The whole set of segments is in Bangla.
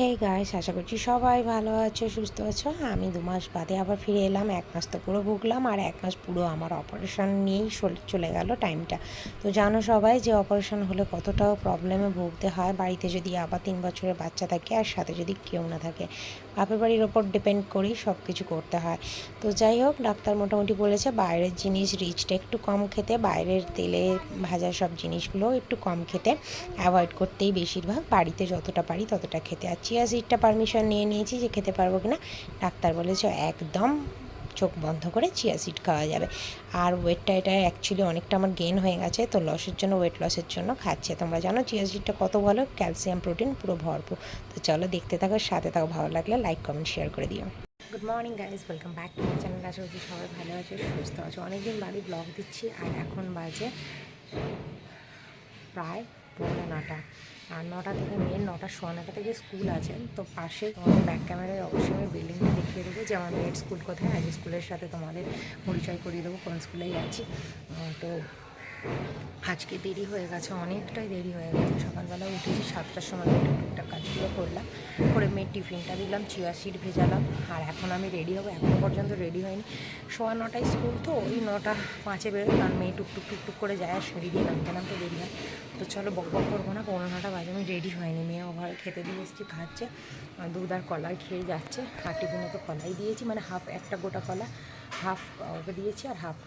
গাইস আশা করছি সবাই ভালো আছো, সুস্থ আছো। আমি দু মাস বাদে আবার ফিরে এলাম। এক মাস তো পুরো ভুগলাম আর এক মাস পুরো আমার অপারেশন নিয়েই চল- চলে গেল টাইমটা তো জানো সবাই যে অপারেশন হলে কতটাও প্রবলেমে ভুগতে হয়। বাড়িতে যদি আবার তিন বছরের বাচ্চা থাকে আর সাথে যদি কেউ না থাকে, বাপের বাড়ির ওপর ডিপেন্ড করেই সব কিছু করতে হয়। তো যাই হোক, ডাক্তার মোটামুটি বলেছে বাইরের জিনিস রিচটা একটু কম খেতে, বাইরের তেলে ভাজা সব জিনিসগুলো একটু কম খেতে অ্যাভয়েড করতেই বেশিরভাগ। বাড়িতে যতটা পারি ততটা খেতে। আর চিয়া সিডটা পারমিশন নিয়ে নিয়েছি যে খেতে পারব কি না ডাক্তার বলেছে একদম চোখ বন্ধ করে চিয়া সিড খাওয়া যাবে। আর ওয়েটটা এটা অ্যাকচুয়ালি অনেকটা আমার গেন হয়ে গেছে, তো লসের জন্য ওয়েট লসের জন্য খাচ্ছে। তোমরা জানো চিয়া সিডটা কত ভালো? ক্যালসিয়াম প্রোটিন পুরো ভরপুর। তো চলো দেখতে থাকো, সাথে থাকো। ভালো লাগলে লাইক কমেন্ট শেয়ার করে দিও। Good morning guys welcome back to my channel আশা করছি সবাই ভালো আছে, সুস্থ আছে। অনেকদিন বাড়ি ব্লগ দিচ্ছি, আর এখন বাজে প্রায় পৌনে নটা আর নটা থেকে মেন নটা সোয়া নটা থেকে স্কুল আছে। তো পাশে তোমাদের ব্যাক ক্যামেরায় অবশ্যই আমি বিল্ডিংটা দেখিয়ে দেবো যে আমার মেয়ের স্কুল কোথায়, আজ স্কুলের সাথে তোমাদের পরিচয় করিয়ে দেবো কোন স্কুলেই আছি তো আজকে দেরি হয়ে গেছে, অনেকটাই দেরি হয়ে গেছে। সকালবেলা উঠেছি, সাতটার সময় উঠে টুকটাক কাজগুলো করলাম। করে মেয়ের টিফিনটা দিলাম, চিয়া সিড ভেজালাম। আর এখন আমি রেডি হব এখনও পর্যন্ত রেডি হয়নি। সোয়া নটায় স্কুল তো, ওই নটা পাঁচে বেরোয়, কারণ মেয়ে টুকটুক টুকটুক করে যায় আর দিয়ে নামতে নামতে দেরি হয়। তো চলো বক বক করব না পনেরো নটা বাজে, আমি রেডি হয়নি। মেয়ে ওভার খেতে দিয়ে এসেছি, খাচ্ছে। দুধ আর কলাই খেয়ে যাচ্ছে, আর টিফিনে কলাই দিয়েছি মানে হাফ একটা গোটা কলা হাফ ওকে দিয়েছি আর হাফ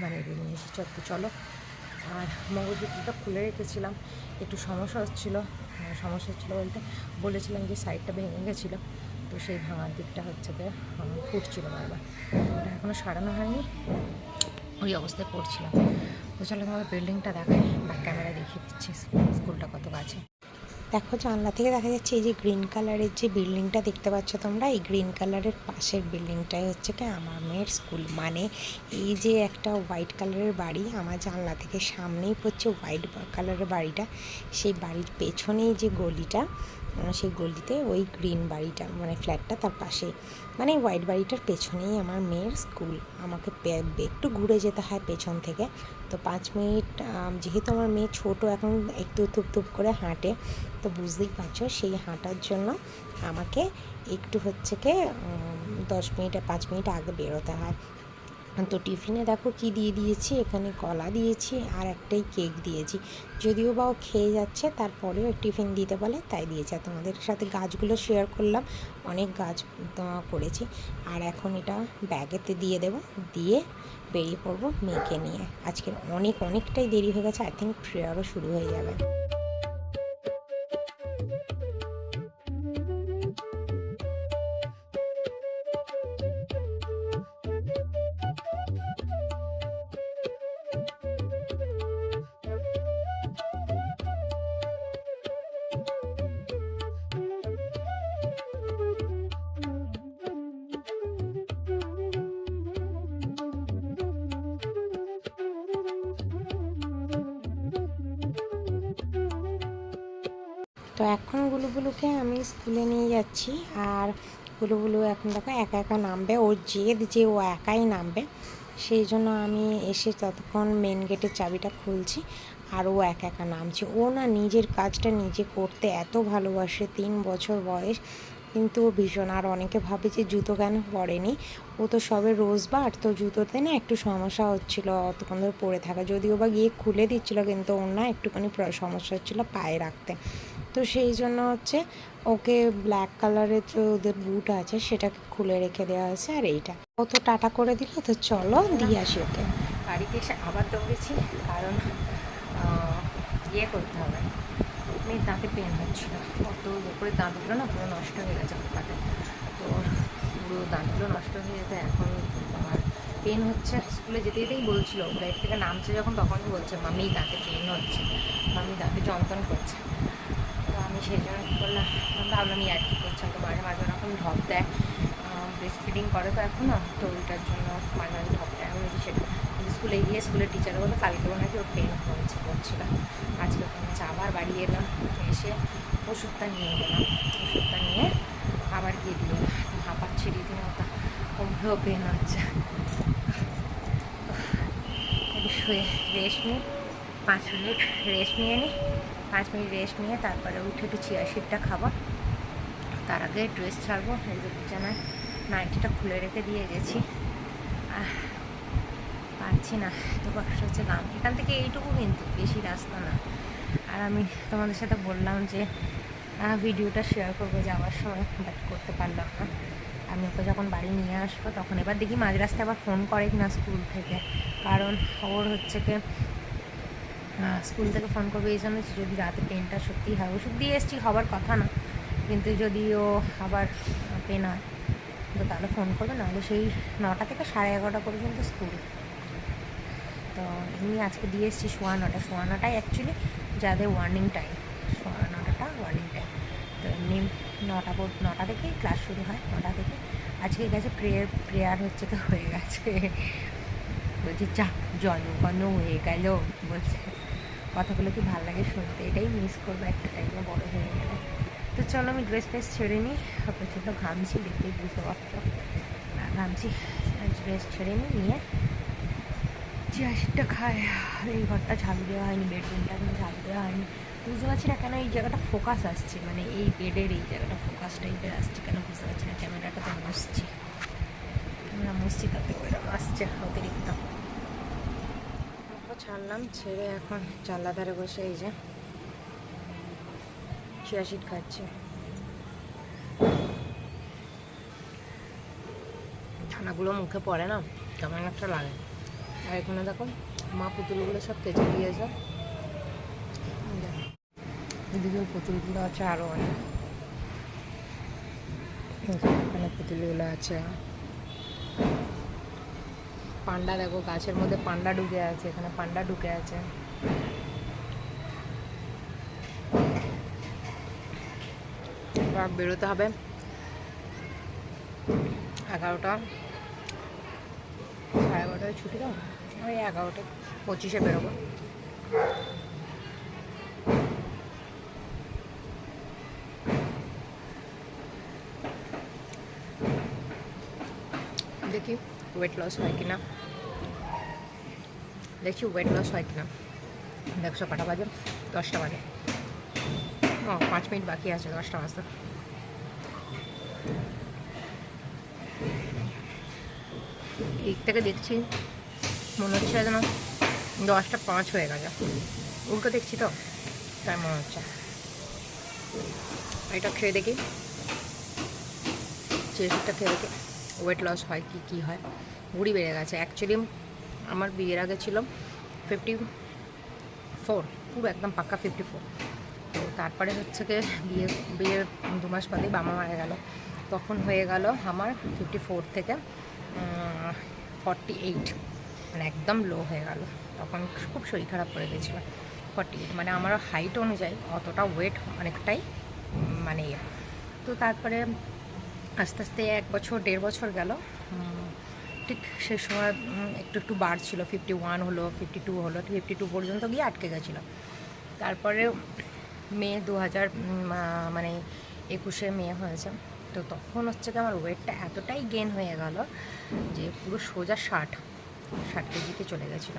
মানে এটা নিয়েছি। চলো চলো। আর মগজুটা খুলে রেখেছিলাম, একটু সমস্যা হচ্ছিল সমস্যা হচ্ছিল বলতে বলেছিলাম যে সাইডটা ভেঙে গেছিল, তো সেই ভাঙার দিকটা হচ্ছে যে ফুটছিল বারবার। তো ওটা এখনও সারানো হয়নি, ওই অবস্থায় পড়ছিলাম। তো চলো তোমাকে বিল্ডিংটা দেখাই ব্যাক ক্যামেরা দেখিয়ে দিচ্ছি স্কুলটা কত কাছে। দেখো জানলা থেকে দেখা যাচ্ছে এই যে গ্রিন কালারের যে বিল্ডিংটা দেখতে পাচ্ছ তোমরা, এই গ্রিন কালারের পাশের বিল্ডিংটাই হচ্ছে কি আমার মেয়ের স্কুল। মানে এই যে একটা হোয়াইট কালারের বাড়ি, আমার জানলা থেকে সামনেই পড়ছে হোয়াইট কালারের বাড়িটা। সেই বাড়ির পেছনেই যে গলিটা, সেই গলিতে ওই গ্রিন বাড়িটা মানে ফ্ল্যাটটা তার পাশেই। মানে হোয়াইট বাড়িটার পেছনেই আমার মেয়ের স্কুল আমাকে একটু ঘুরে যেতে হয় পেছন থেকে। তো পাঁচ মিনিট যেহেতু আমার মেয়ে ছোট, এখন একটু থুপ করে হাঁটে, তো বুঝতেই পারছ, সেই হাঁটার জন্য আমাকে একটু হচ্ছে কি দশ মিনিট, পাঁচ মিনিট আগে বেরোতে হয়। তো টিফিনে দেখো কি দিয়ে দিয়েছি? এখানে কলা দিয়েছি আর একটাই কেক দিয়েছি। যদিও বা ও খেয়ে যাচ্ছে, তারপরেও টিফিন দিতে বলে, তাই দিয়েছে। আর তোমাদের সাথে গাছগুলো শেয়ার করলাম, অনেক গাছ করেছি। আর এখন এটা ব্যাগেতে দিয়ে দেবো, দিয়ে বেরিয়ে পড়ব মেয়েকে নিয়ে। আজকে অনেক, অনেকটাই দেরি হয়ে গেছে আই থিঙ্ক প্রেয়ারও শুরু হয়ে যাবে। তো এখন গুলুগুলুকে আমি স্কুলে নিয়ে যাচ্ছি। আর গুলুগুলু এখন দেখো একা একা নামবে। ওর জেদ যে ও একাই নামবে। সেই জন্য আমি এসে ততক্ষণ মেন গেটের চাবিটা খুলছি আর ও একা একা নামছে। ও না নিজের কাজটা নিজে করতে এত ভালোবাসে, তিন বছর বয়স। কিন্তু ও ভীষণ। আর অনেকে ভাবে যে জুতো কেন পরেনি? ও তো সবে রোজবার, তো জুতোতে না একটু সমস্যা হচ্ছিল, অতক্ষণ ধরে পরে থাকা। যদিও বা গিয়ে খুলে দিচ্ছিল, কিন্তু ওর না একটুখানি সমস্যা হচ্ছিল পায়ে রাখতে। তো সেই জন্য হচ্ছে ওকে ব্ল্যাক কালারের যে ওদের বুট আছে সেটাকে খুলে রেখে দেওয়া হয়েছে আর এইটা। ও তো টাটা করে দিল, তো চলো দিয়ে আসি ওকে। বাড়িতে এসে আবার দৌড়েছি, কারণ ইয়ে করতে হবে। মেয়ের দাঁতে পেন হচ্ছিল। অত উপরে দাঁতগুলো না পুরো নষ্ট হয়ে গেছে পাতে তো পুরো দাঁতগুলো নষ্ট হয়ে যেতে এখন আমার পেন হচ্ছে। স্কুলে যেতে যেতেই বলছিল লাইট থেকে নামছে যখন, তখনই বলছে, মামি, দাঁতে পেন হচ্ছে। মামি, দাঁতে যন্ত্রণ করছে। আমি সেই জন্য কী করলাম ভাবলাম আর কি করছে? তো মাঝে মাঝে ওরকম ঢপ দেয়। ব্রেস্ট ফিডিং করে তো এখনও তো ওইটার জন্য মাঝে মাঝে ঢপ দেয়। আমি সেটা স্কুলে গিয়ে স্কুলের টিচার বলে কালকেও নাকি ওর পেন হয়েছে করছিল আজকে কমেছে আবার বাড়ি এলাম এসে ওষুধটা নিয়ে গেলাম। ওষুধটা নিয়ে আবার গিয়ে দিল হাঁপাচ্ছি রীতিমতো। কোমরেও পেন হচ্ছে। শুয়ে রেস্ট নিই, পাঁচ মিনিট রেস্ট নিয়ে নিই মিনিট রেস্ট নিয়ে তারপরে উঠে একটু চিয়া সিডটা খাব। তার আগে ড্রেস ছাড়বো। যে বিছানায় নাইটিটা খুলে রেখে দিয়ে গেছি। পারছি না। তো কষ্ট হচ্ছে গাম। এখান থেকে এইটুকু কিন্তু, বেশি রাস্তা না। আর আমি তোমাদের সাথে বললাম যে ভিডিওটা শেয়ার করব যাওয়ার সময় বাট করতে পারলাম না। আমি ওকে যখন বাড়ি নিয়ে আসব, তখন এবার দেখি মাঝ রাস্তায় আবার ফোন করে কিনা স্কুল থেকে। কারণ ওর হচ্ছে কি স্কুল থেকে ফোন করবে, এই জন্য যদি রাতে পেনটা সত্যি হয়। ওষুধ দিয়ে এসেছি, হবার কথা না। কিন্তু যদি ও আবার পেন হয়, তো তাহলে ফোন করবে। নাহলে সেই নটা থেকে সাড়ে এগারোটা পর্যন্ত স্কুল। তো এমনি আজকে দিয়ে এসেছি সোয়া নটা। সোয়া নটায় অ্যাকচুয়ালি যাদের ওয়ার্নিং টাইম সোয়া নটাটা ওয়ার্নিং টাইম তো এমনি নটা নটা থেকেই ক্লাস শুরু হয়, নটা থেকে। আজকে গেছে প্রেয়ার প্রেয়ার হচ্ছে তো হয়ে গেছে। বলছি, যা জন্মকর্ণ হয়ে গেল। বলছে। কথাগুলো কি ভালো লাগে শুনতে? এটাই মিস করব একটা টাইমে বড় হয়ে গেলে। তো চলো আমি ড্রেস ফ্রেস ছেড়ে নিই। প্রচণ্ড ঘামছি, দেখতেই বুঝতে পারছ। ঘামছি। ড্রেস ছেড়ে নিই, নিয়ে চিয়াশিটটা খায় এই ঘরটা ঝাড়ু দেওয়া হয়নি বেডরুমটা কিন্তু ঝাড়ু দেওয়া হয়নি। বুঝতে পারছি না কেন এই জায়গাটা ফোকাস আসছে। মানে এই বেডের এই জায়গাটা ফোকাস টাইপের আসছে কেন? বুঝতে পারছি না ক্যামেরাটা তো মুছছি। ক্যামেরা মুছছি, তাতে ওইরকম আসছে। ছাড়লাম ছেড়ে এখন জানলা ধারে বসে এই যে চিয়াশিট খাচ্ছে। ছানাগুলো মুখে পড়ে না, কেমন একটা লাগে। আর এখানে দেখো, মা পুতুলগুলো সব কেচে দিয়েছে। এদিকে পুতুলগুলো আছে আরও অনেক। এখানে পুতুলগুলো আছে। পান্ডা দেখো, গাছের মধ্যে পান্ডা ঢুকে আছে, এখানে পান্ডা ঢুকে আছে। বেরোতে হবে এগারোটা। সাড়ে এগারোটায় ছুটি দাও ওই এগারোটা পঁচিশে বেরোবো। দেখি। ওয়েট লস হয় কিনা? দেখছি ওয়েট লস হয় কিনা? দেখছ, কটা বাজে? দশটা বাজে। ও, পাঁচ মিনিট বাকি আছে, দশটা বাজতে। এই থেকে দেখছি, মনে হচ্ছে যেন দশটা পাঁচ হয়ে গেছে। উল্টো দেখছি তো, তাই মনে হচ্ছে। এটা খেয়ে দেখি। চেষ্টা খেয়ে দেখি। ওয়েট লস হয় কি কি হয় ভুড়ি বেড়ে গেছে। অ্যাকচুয়ালি আমার বিয়ের আগে ছিল ফিফটি ফোর পুরো একদম পাক্কা ফিফটি ফোর তো তারপরে হচ্ছে কি বিয়ে, বিয়ের দু মাস বাদেই বাবা মারা গেল। তখন হয়ে গেল আমার ফিফটি ফোর থেকে ফর্টি এইট মানে একদম লো হয়ে গেল। তখন খুব শরীর খারাপ করে গেছিল ফর্টি এইট মানে আমার হাইট অনুযায়ী অতটা ওয়েট অনেকটাই মানে ইয়ে। তো তারপরে আস্তে আস্তে এক বছর, দেড় বছর গেল। ঠিক সে সময় একটু একটু বাড়ছিল। ফিফটি ওয়ান হলো ফিফটি টু হলো ফিফটি টু পর্যন্ত গিয়ে আটকে গেছিল তারপরে মে দু হাজার মানে একুশে মে হয়েছে। তো তখন হচ্ছে কি আমার ওয়েটটা এতটাই গেন হয়ে গেল যে পুরো সোজা ষাট ষাট কেজিতে চলে গেছিল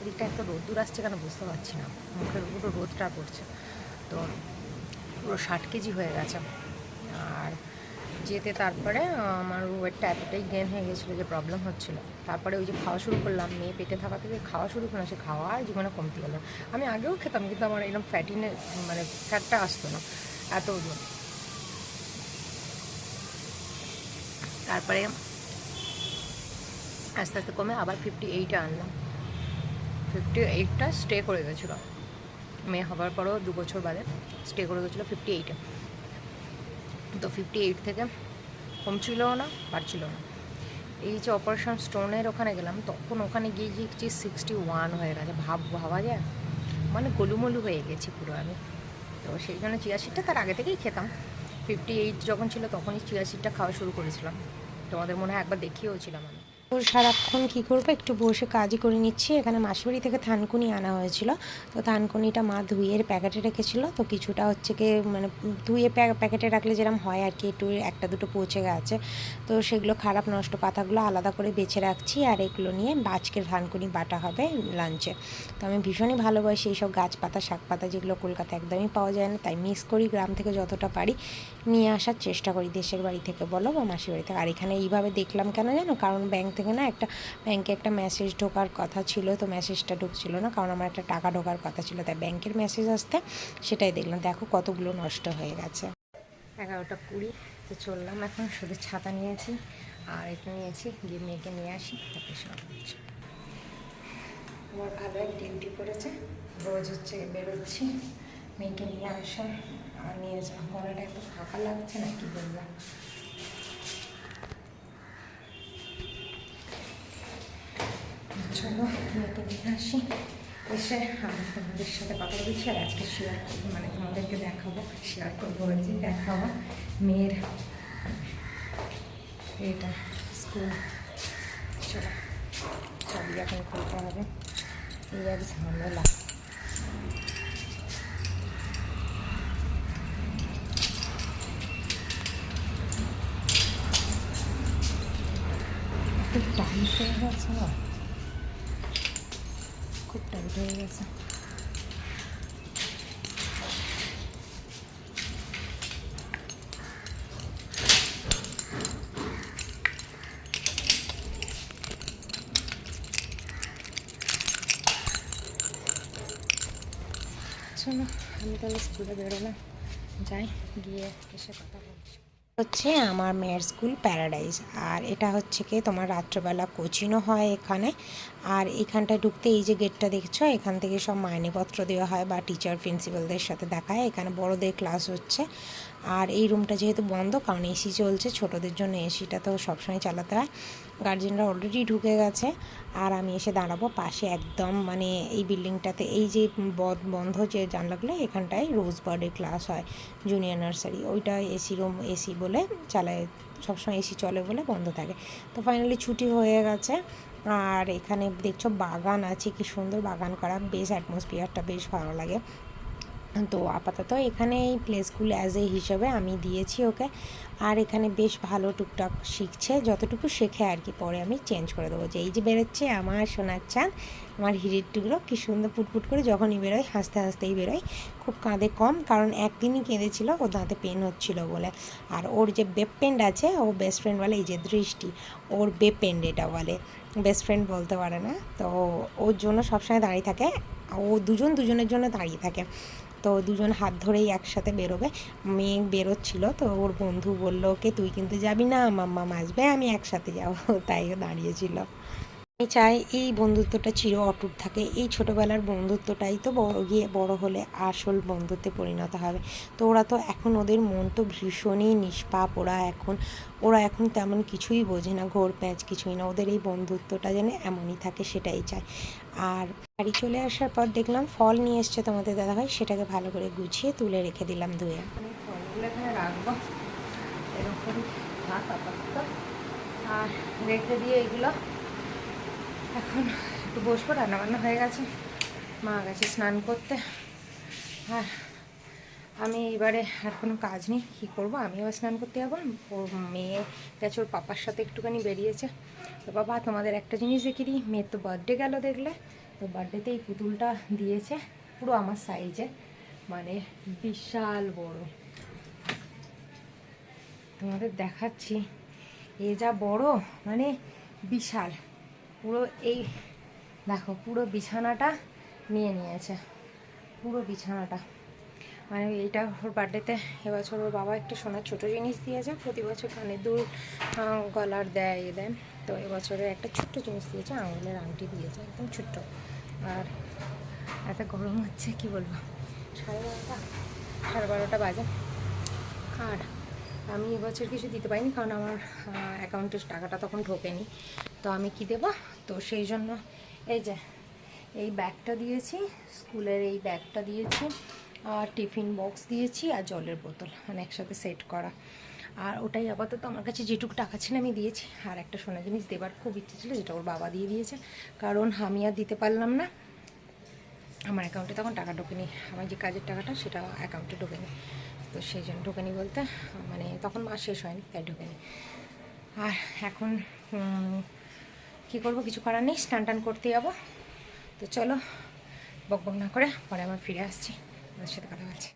এদিকটা এত রোদ্দুর আসছে কেন বুঝতে পারছি না। মুখের পুরো রোদটা পড়ছে। তো পুরো ষাট কেজি হয়ে গেছে। আর যেতে তারপরে আমার ওয়েটটা এতটাই গেন হয়ে গেছিল যে প্রবলেম হচ্ছিল। তারপরে ওই যে খাওয়া শুরু করলাম, মেয়ে পেটে থাকা থেকে খাওয়া শুরু করলাম, সে খাওয়া আর জীবনে কমতে গেলো। আমি আগেও খেতাম, কিন্তু আমার এরকম ফ্যাটিনে মানে ফ্যাটটা আসতো না, এত ওজন। তারপরে আস্তে আস্তে কমে আবার ফিফটি এইটে আনলাম। ফিফটি এইটটা স্টে করে গেছিল। মেয়ে হবার পরও দু বছর বাদে স্টে করে গেছিল ফিফটি এইটে তো ফিফটি এইট থেকে কমছিলও না, বাড়ছিলও না। এই যে অপারেশন স্টোনের ওখানে গেলাম, তখন ওখানে গিয়ে দেখছি সিক্সটি ওয়ান হয়ে গেছে, ভাব, ভাবা যায়? মানে গলুমলু হয়ে গেছি পুরো আমি। তো সেই জন্য চিয়া সিটটা তার আগে থেকেই খেতাম। ফিফটি এইট যখন ছিল, তখনই চিয়া সিটটা খাওয়া শুরু করেছিলাম। তোমাদের মনে হয় একবার দেখিয়েওছিলাম আমি। সারাক্ষণ কী করব? একটু বসে কাজই করে নিচ্ছি। এখানে মাসিবাড়ি থেকে থানকুনি আনা হয়েছিল। তো থানকুনিটা মা ধুইয়ের প্যাকেটে রেখেছিল। তো কিছুটা হচ্ছে কি মানে ধুয়ে প্যা- প্যাকেটে রাখলে যেরকম হয় আর কি, একটু একটা দুটো পচে গেছে। তো সেগুলো খারাপ নষ্ট পাতাগুলো আলাদা করে বেছে রাখছি আর এগুলো নিয়ে আজকের থানকুনি বাটা হবে লাঞ্চে। তো আমি ভীষণই ভালোবাসি এইসব গাছপাতা শাক পাতা যেগুলো কলকাতা একদমই পাওয়া যায় না। তাই মিস করি গ্রাম থেকে যতটা পারি। নিয়ে আসার চেষ্টা করি দেশের বাড়ি থেকে, বলো বা মাসির বাড়ি থেকে। আর এখানে এইভাবে দেখলাম কেন জানো? কারণ ব্যাংক থেকে না একটা ব্যাংকে একটা মেসেজ ঢোকার কথা ছিল, তো মেসেজটা ঢুকছিল না, কারণ আমার একটা টাকা ঢোকার কথা ছিল, তাই ব্যাংকের মেসেজ আসতে সেটাই দেখলাম। দেখো কতগুলো নষ্ট হয়ে গেছে। এগারোটা কুড়ি, তো চললাম এখন শুধু ছাতা নিয়েছি, আর এটা নিয়েছি, গিয়ে মেয়েকে নিয়ে আসি, তারপরে সব আমার ভালো ডিউটি করেছে, রোজ হচ্ছে বেরোচ্ছি, মেয়েকে নিয়ে আসা। নিয়ে মনেটা একটু ফাঁকা লাগছে না কি বললাম। চলো মেয়েকে নিয়ে আসি। এসে আমি তোমাদের সাথে কথা বলছি আর আজকে শেয়ার করব মানে তোমাদেরকে দেখাবো শেয়ার করব যে দেখাবো মেয়ের এটা স্কুল চলো, সবই এখন খুলতে হবে। এই আর ঝামেলা খুব টাইট হয়ে গেছে খুব টাইট হয়ে গেছে আমি তাহলে স্কুলে বেরোলাম। যাই গিয়ে এসে কথা হচ্ছে আমার মেয়ের স্কুল প্যারাডাইজ আর এটা হচ্ছে কি তোমার রাত্রেবেলা কোচিংও হয় এখানে। আর এখানটায় ঢুকতে এই যে গেটটা দেখছ, এখান থেকে সব মাইনেপত্র দেওয়া হয় বা টিচার প্রিন্সিপালদের সাথে দেখা হয়। এখানে বড়দের ক্লাস হচ্ছে। আর এই রুমটা যেহেতু বন্ধ, কারণ এসি চলছে, ছোটদের জন্য এসিটা তো সবসময় চালাতে হয়। গার্জেনরা অলরেডি ঢুকে গেছে। আর আমি এসে দাঁড়াবো পাশে একদম মানে এই বিল্ডিংটাতে এই যে বন্ধ যে জানলাগুলো, এখানটায় রোজ বার্ডের ক্লাস হয় জুনিয়র নার্সারি ওইটা এসি রুম এসি বলে চালায়, সবসময় এসি চলে বলে বন্ধ থাকে। তো ফাইনালি ছুটি হয়ে গেছে। আর এখানে দেখছ বাগান আছে, কি সুন্দর বাগান করা। বেশ অ্যাটমসফিয়ারটা বেশ ভালো লাগে। তো আপাতত এখানে এই প্লে স্কুল অ্যাজ এ হিসেবে আমি দিয়েছি ওকে। আর এখানে বেশ ভালো টুকটাক শিখছে, যতটুকু শেখে আর কি, পরে আমি চেঞ্জ করে দেবো। যে এই যে বেরোচ্ছে আমার সোনার চাঁদ, আমার হিরির টুকরো কী সুন্দর পুটপুট করে যখনই বেরোয়, হাসতে হাসতেই বেরোয়। খুব কাঁদে কম, কারণ একদিনই কেঁদেছিল, ওর দাঁতে পেন হচ্ছিল বলে। আর ওর যে বেপ পেন্ড আছে, ও বেস্ট ফ্রেন্ড বলে এই যে দৃষ্টি, ওর বেপ পেন্ড এটা বলে। বেস্ট ফ্রেন্ড বলতে পারে না। তো ওর জন্য সবসময় দাঁড়িয়ে থাকে, ও দুজন দুজনের জন্য দাঁড়িয়ে থাকে। তো দুজন হাত ধরেই একসাথে বেরোবে। মেয়ে বেরোচ্ছিল তো ওর বন্ধু বলল, ওকে তুই কিন্তু যাবি না, মাম্মা আসবে, আমি একসাথে যাব। তাই দাঁড়িয়েছিল আমি চাই এই বন্ধুত্বটা চির অটুট থাকে। এই ছোটোবেলার বন্ধুত্বটাই তো বড়, গিয়ে বড় হলে আসল বন্ধুত্বে পরিণত হবে। তো ওরা তো এখন ওদের মন তো ভীষণই নিষ্পাপ। ওরা এখন ওরা এখন তেমন কিছুই বোঝে না, ঘোর প্যাঁচ কিছুই না। ওদের এই বন্ধুত্বটা যেন এমনই থাকে, সেটাই চাই। আর বাড়ি চলে আসার পর দেখলাম ফল নিয়ে এসছে তোমাদের দাদাভাই, সেটাকে ভালো করে গুছিয়ে তুলে রেখে দিলাম ধুয়ে। রাখব। এরকম আর রেখে দিয়ে এগুলো এখন একটু বসবো, রান্নাবান্না হয়ে গেছে। মা গেছে স্নান করতে। আর আমি এবারে আর কোনো কাজ নেই, কী করব? আমিও স্নান করতে যাব। ওর মেয়ে গেছে, ওর পাপার সাথে একটুখানি বেরিয়েছে। তো বাবা, তোমাদের একটা জিনিস দেখি দিই। মেয়ের তো বার্থডে গেল দেখলে। তো বার্থডেতে এই পুতুলটা দিয়েছে। পুরো আমার সাইজে মানে বিশাল বড়। তোমাদের দেখাচ্ছি। এ যা বড় মানে বিশাল। পুরো এই, দেখো, পুরো বিছানাটা নিয়ে নিয়েছে। পুরো বিছানাটা। মানে এইটা ওর বার্থডেতে এবছর ওর বাবা একটা সোনার ছোটো জিনিস দিয়েছে। প্রতি বছর কানের দুল গলার দেয়, এ দেন। তো এবছরে একটা ছোট্ট জিনিস দিয়েছে, আঙুলের আংটি দিয়েছে, একদম ছোট্ট। আর এত গরম হচ্ছে, কি বলব? সাড়ে বারোটা সাড়ে বারোটা বাজে। আর আমি এবছর কিছু দিতে পারিনি কারণ আমার অ্যাকাউন্টের টাকাটা তখন ঢোকেনি। তো আমি কি দেব? তো সেই জন্য এই যে, এই ব্যাগটা দিয়েছি, স্কুলের এই ব্যাগটা দিয়েছি, আর টিফিন বক্স দিয়েছি, আর জলের বোতল মানে একসাথে সেট করা। আর ওটাই আপাতত আমার কাছে যেটুকু টাকা ছিল আমি দিয়েছি। আর একটা সোনা জিনিস দেবার খুব ইচ্ছে ছিল, যেটা ওর বাবা দিয়ে দিয়েছে। কারণ আমি আর দিতে পারলাম না। আমার অ্যাকাউন্টে তখন টাকা ঢোকেনি। আমার যে কাজের টাকাটা, সেটা অ্যাকাউন্টে ঢোকেনি। তো সেই জন্য ঢোকেনি বলতে মানে তখন মাস শেষ হয়নি, তাই ঢোকেনি। আর এখন কি করব, কিছু করার নেই, স্নান টান করতে যাব। তো চলো, বক বক না করে পরে আবার ফিরে আসছি। ওদের সাথে কথা বলছি।